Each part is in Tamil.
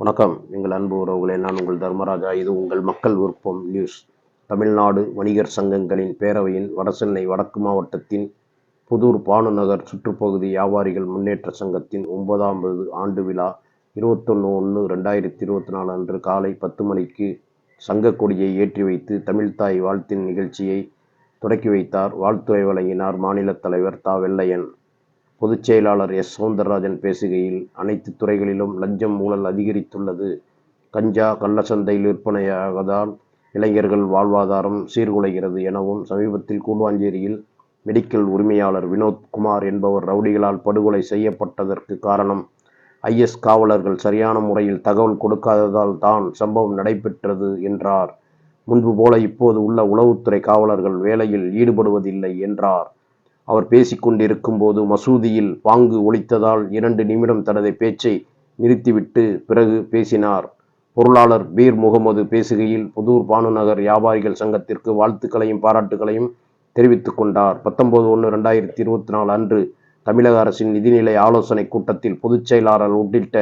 வணக்கம். எங்கள் அன்பு உறவுகளே நான் உங்கள் தர்மராஜா. இது உங்கள் மக்கள் விருப்பம் நியூஸ். தமிழ்நாடு வணிகர் சங்கங்களின் பேரவையின் வடசென்னை வடக்கு மாவட்டத்தின் புதூர் பானுநகர் சுற்றுப்பகுதி வியாபாரிகள் முன்னேற்ற சங்கத்தின் ஒன்பதாவது ஆண்டு விழா இருபத்தொன்று ஒன்று ரெண்டாயிரத்தி இருபத்தி நாலு அன்று காலை பத்து மணிக்கு சங்க கொடியை ஏற்றி வைத்து தமிழ்தாய் வாழ்த்தின் நிகழ்ச்சியை தொடக்கி வைத்தார். வாழ்த்துறை வழங்கினார் மாநில தலைவர் தா. வெள்ளையன். பொதுச் செயலாளர் எஸ். சவுந்தரராஜன் பேசுகையில் அனைத்து துறைகளிலும் லஞ்சம் ஊழல் அதிகரித்துள்ளது. கஞ்சா கள்ளச்சந்தையில் விற்பனையாகதால் இளைஞர்கள் வாழ்வாதாரம் சீர்குலைகிறது எனவும் சமீபத்தில் கூடுவாஞ்சேரியில் மெடிக்கல் உரிமையாளர் வினோத் குமார் என்பவர் ரவுடிகளால் படுகொலை செய்யப்பட்டதற்கு காரணம். ஐஎஸ் காவலர்கள் சரியான முறையில் தகவல் கொடுக்காததால் தான் சம்பவம் நடைபெற்றது என்றார். முன்பு போல இப்போது உள்ள உளவுத்துறை காவலர்கள் வேலையில் ஈடுபடுவதில்லை என்றார். அவர் பேசிக்கொண்டிருக்கும் போது மசூதியில் பாங்கு ஒழித்ததால் இரண்டு நிமிடம் தனது பேச்சை நிறுத்திவிட்டு பிறகு பேசினார். பொருளாளர் பீர் முகமது பேசுகையில் புதூர் பானுநகர் வியாபாரிகள் சங்கத்திற்கு வாழ்த்துக்களையும் பாராட்டுகளையும் தெரிவித்துக் கொண்டார். பத்தொன்பது ஒன்று ரெண்டாயிரத்தி இருபத்தி நாலு அன்று தமிழக அரசின் நிதிநிலை ஆலோசனை கூட்டத்தில் பொதுச் செயலாளர் உள்ளிட்ட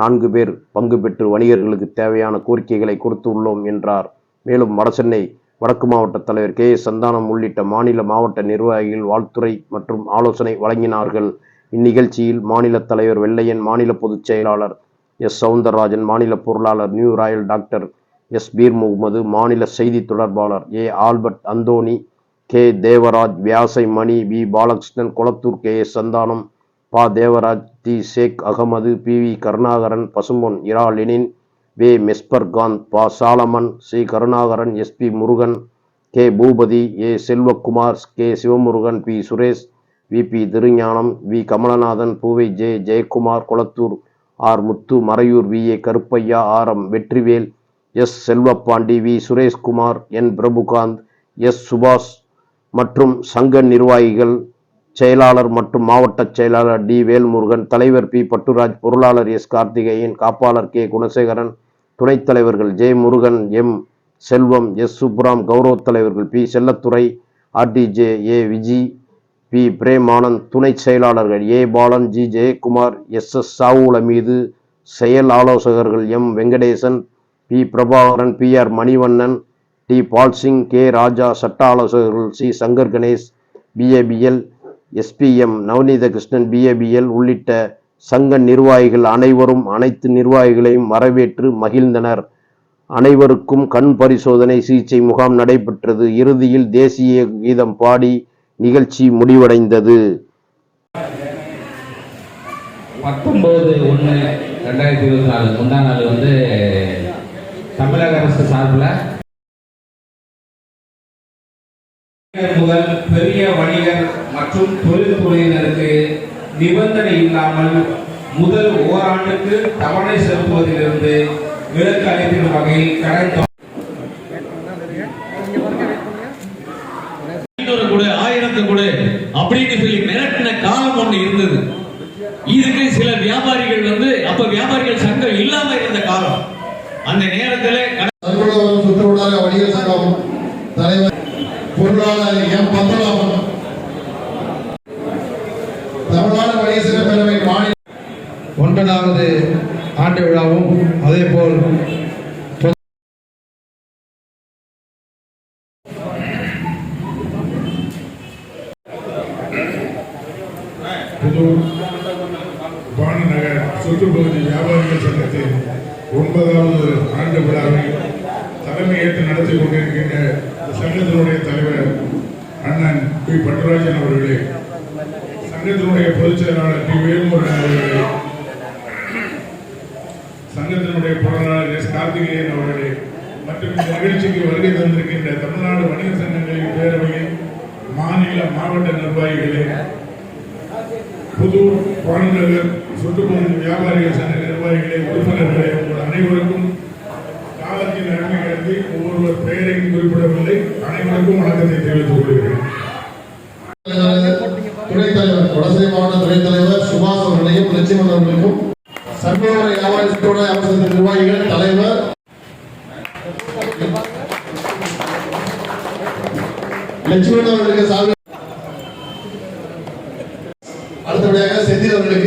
நான்கு பேர் பங்கு பெற்று வணிகர்களுக்கு தேவையான கோரிக்கைகளை கொடுத்து உள்ளோம் என்றார். மேலும் வடசென்னை வடக்கு மாவட்ட தலைவர் கே எஸ் சந்தானம் உள்ளிட்ட மாநில மாவட்ட நிர்வாகிகள் வாழ்த்துறை மற்றும் ஆலோசனை வழங்கினார்கள். இந்நிகழ்ச்சியில் மாநில தலைவர் வெள்ளையன் மாநில பொதுச் செயலாளர் எஸ். சவுந்தரராஜன் மாநில பொருளாளர் new royal doctor S. Peer Mohammed மாநில செய்தி தொடர்பாளர் A. Albert Anthony K. Devaraj Vyasai Mani V. Balakrishnan Kolathur K. S Santhanam Pa. Devaraj T Sheikh Ahmed P. V. Karunakaran Pasumpon Ira. Lenin Ve மெஸ்பர்காந்த் Pa Solomon C. Karunakaran SP Murugan K. Boopathi A. Selvakumar K. Sivamurugan P. Suresh V. P. Thirugnanam V. Kamalanathan Poovai J. Jayakumar Kulathur R. Muthu Maraiyur V. A. Karuppaiya R. M. Vetrivel S. Selvapandi V. Sureshkumar N. Prabhukanth S. Subash மற்றும் சங்க நிர்வாகிகள் செயலாளர் மற்றும் மாவட்ட செயலாளர் டி. வேல்முருகன் தலைவர் பி. பட்டுராஜ் பொருளாளர் எஸ். கார்த்திகேயன் காப்பாளர் கே. குணசேகரன் துணைத் தலைவர்கள் J. Murugan M. Selvam S. Subram கௌரவ தலைவர்கள் P. Sellathurai RTJ A. Viji P. Premanand துணை செயலாளர்கள் A. Balan G. Jayakumar S. S. சாவுல மீது செயல் ஆலோசகர்கள் M. Venkatesan P. Prabhakaran P. R. Manivannan T. Palsingh K. Raja சட்ட ஆலோசகர்கள் C. Sankar Ganesh BABL SPM Navaneetha Krishnan BABL உள்ளிட்ட சங்க நிர்வாகிகள் அனைவரும் அனைத்து நிர்வாகிகளையும் வரவேற்று மகிழ்ந்தனர். அனைவருக்கும் கண் பரிசோதனை சிகிச்சை முகாம் நடைபெற்றது. இறுதியில் தேசிய கீதம் பாடி நிகழ்ச்சி முடிவடைந்தது. பத்தொன்பது ஒன்று ரெண்டாயிரத்தி இருபத்தி நாலு முந்தா நாள் வந்து தமிழக அரசு சார்பில் முதல் பெரிய வணிகர் மற்றும் தொழில்துறையினருக்கு நிபந்தனை இல்லாமல் முதல் ஓராண்டுக்கு தவணை செலுத்துவதிலிருந்து விலக்கு அளிக்கும் வகையில் கடன் கொடு ஆயிரத்து கொடு அப்படின்னு சொல்லி மிரட்டின காலம் ஒண்ணு இருந்தது. இதுக்கு சில வியாபாரிகள் வந்து அப்ப வியாபாரிகள் சங்கம் இல்லாம இருந்த காலம். அந்த நேரத்துல சுற்றுவட்டார வணிகர் சங்கம் தலைவர் பொருளாளர் எம் பத்மநாபன் தமிழ்நாடு வணிகர் சங்க பேரவை மாநில ஒன்பதாவது ஆண்டு விழாவும் அதேபோல் போல் சுற்றுப்பகுதி வியாபாரிகள் சங்கத்தின் ஒன்பதாவது ஆண்டு விழாவை தலைமையேற்று நடத்தி கொண்டிருக்கின்ற சங்கத்தினுடைய தலைவர் அண்ணன் பி. பட்டராஜன் அவர்களே. சங்கத்தினுடைய பொதுச் செயலாளர் டி வேல்முருகன் அவர்களே. சங்கத்தினுடைய பொருளாளர் எஸ். கார்த்திகேயன் அவர்களே மற்றும் இந்த நிகழ்ச்சிக்கு வருகை தந்திருக்கின்ற தமிழ்நாடு வணிக சங்கங்களின் பேரவையின் மாநில மாவட்ட நிர்வாகிகளே புதூர் பானநகர் சுற்றுப்பகுதி வியாபாரிகள் சங்க நிர்வாகிகளே உறுப்பினர்களே உங்கள் அனைவருக்கும் காலத்தின் அருமை கருதி ஒவ்வொருவர் பெயரையும் குறிப்பிடவில்லை அனைவருக்கும் வணக்கத்தை தெரிவித்துக் கொள்கிறேன் துணைத் தலைவர் வடசை மாவட்ட துணைத் தலைவர் சுபாஷ் அவர்களையும் லட்சுமணன் அவர்களுக்கும் சர்வதேச வியாபாரி சுற்றுவட்டார நிர்வாகிகள் தலைவர். லட்சுமணன் அவர்களுக்கு சார்பில் அடுத்தபடியாக செந்தில் அவர்களுக்கு